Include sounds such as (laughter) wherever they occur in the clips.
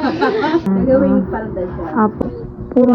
Gagawin palda siya. Apo. Puro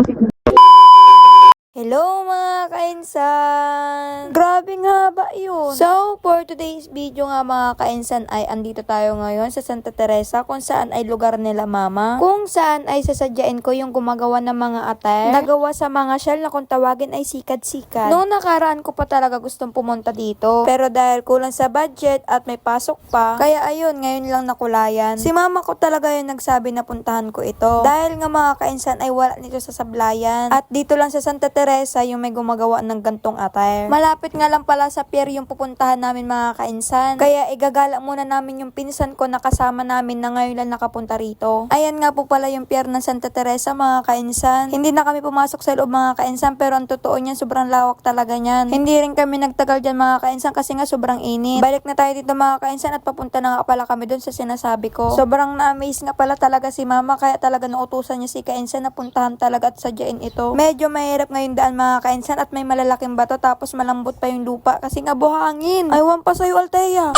Hello mga kainsan! Grabing haba yun! So, for today's video nga mga kainsan ay andito tayo ngayon sa Santa Teresa kung saan ay lugar nila mama. Kung saan ay sasadyain ko yung gumagawa ng mga attire. Nagawa sa mga shell na kung tawagin ay sikat-sikat. Noong nakaraan ko pa talaga gustong pumunta dito. Pero dahil kulang sa budget at may pasok pa, kaya ayun, ngayon lang nakulayan. Si mama ko talaga yung nagsabi na puntahan ko ito. Dahil nga mga kainsan ay wala nito sa sablayan. At dito lang sa Santa Teresa yung may gumagawa ng gantong attire. Malapit nga lang pala sa pier yung pupuntahan namin mga kainsan. Kaya igagala muna namin yung pinsan ko na kasama namin na ngayon lang nakapunta rito. Ayan nga po pala yung pier ng Santa Teresa mga kainsan. Hindi na kami pumasok sa loob mga kainsan pero ang totoo niyan sobrang lawak talaga niyan. Hindi rin kami nagtagal dyan mga kainsan kasi nga sobrang init. Balik na tayo dito mga kainsan at papunta na nga pala kami dun sa sinasabi ko. Sobrang na-amaze nga pala talaga si mama kaya talaga nautusan niya si kainsan na puntahan talaga at sadyain ito. Medyo mahirap ngayon daan mga kainsan at may malalaking bato tapos malambot pa yung lupa kasi nga buhangin. Aywan pa sa'yo Altea.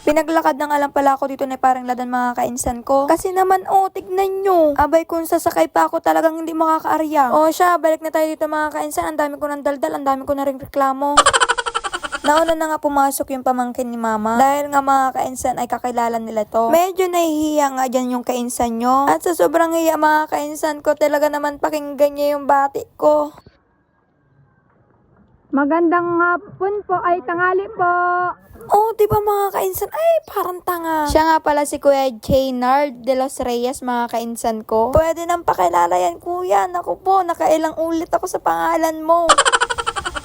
Pinaglakad na nga lang pala ako dito na parang ladan mga kainsan ko. Kasi naman, oh, tignan nyo. Abay, kung sasakay pa ako talagang hindi makakaarya. Oh, siya, balik na tayo dito mga kainsan. Ang dami ko ng daldal, ang dami ko na rin reklamo. Nauna na nga pumasok yung pamangkin ni mama. Dahil nga mga kainsan ay kakilala nila to. Medyo nahihiya nga dyan yung kainsan nyo. At sa sobrang hiya mga kainsan ko, talaga naman pakinggan niya yung bati ko. Magandang hapon po ay tangali po. Oh, di ba mga kainsan? Ay, parang tanga. Siya nga pala si Kuya Jaynard de los Reyes, mga kainsan ko. Pwede nang pakilala yan, kuya. Naku po, nakailang ulit ako sa pangalan mo. (laughs)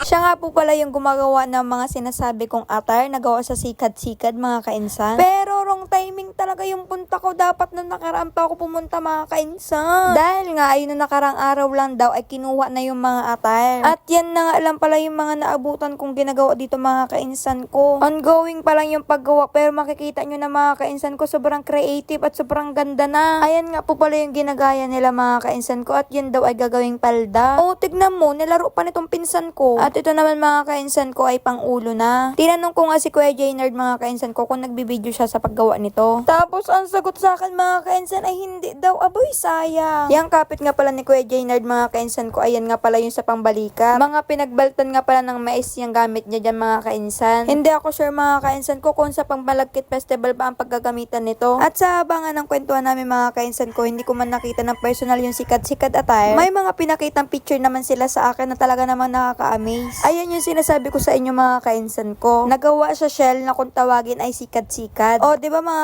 Siya nga po pala yung gumagawa ng mga sinasabi kong attire na gawa sa sikad-sikad mga kainsan. Pero timing talaga yung punta ko. Dapat na nakaraan pa ako pumunta mga kainsan. Dahil nga ayun na nakarang araw lang daw ay kinuha na yung mga attire. At yan na nga lang pala yung mga naabutan kong ginagawa dito mga kainsan ko. Ongoing pa lang yung paggawa pero makikita nyo na mga kainsan ko sobrang creative at sobrang ganda na. Ayan nga po pala yung ginagaya nila mga kainsan ko at yun daw ay gagawing palda. Oh, tignan mo, nilaro pa nitong pinsan ko. At ito naman mga kainsan ko ay pang ulo na. Tinanong ko nga si Kuya Jaynard mga kainsan ko kung nagbibideo siya sa paggawa nito. Tapos ang sagot sa akin mga kainsan ay hindi daw. Aboy, sayang. Yang kapit nga pala ni Kuya Jaynard mga kainsan ko, ayan nga pala yung sa pangbalika. Mga pinagbaltan nga pala ng mais yung gamit niya dyan mga kainsan. Hindi ako sure mga kainsan ko kung sa pangbalagkit festival ba ang paggagamitan nito. At sa abangan ng kwentuhan namin mga kainsan ko, hindi ko man nakita ng personal yung sikat-sikat attire. May mga pinakitang picture naman sila sa akin na talaga naman nakaka-amaze. Ayan yung sinasabi ko sa inyo mga kainsan ko. Nagawa sa shell na kung tawagin ay sikat-sikat. O, di ba mga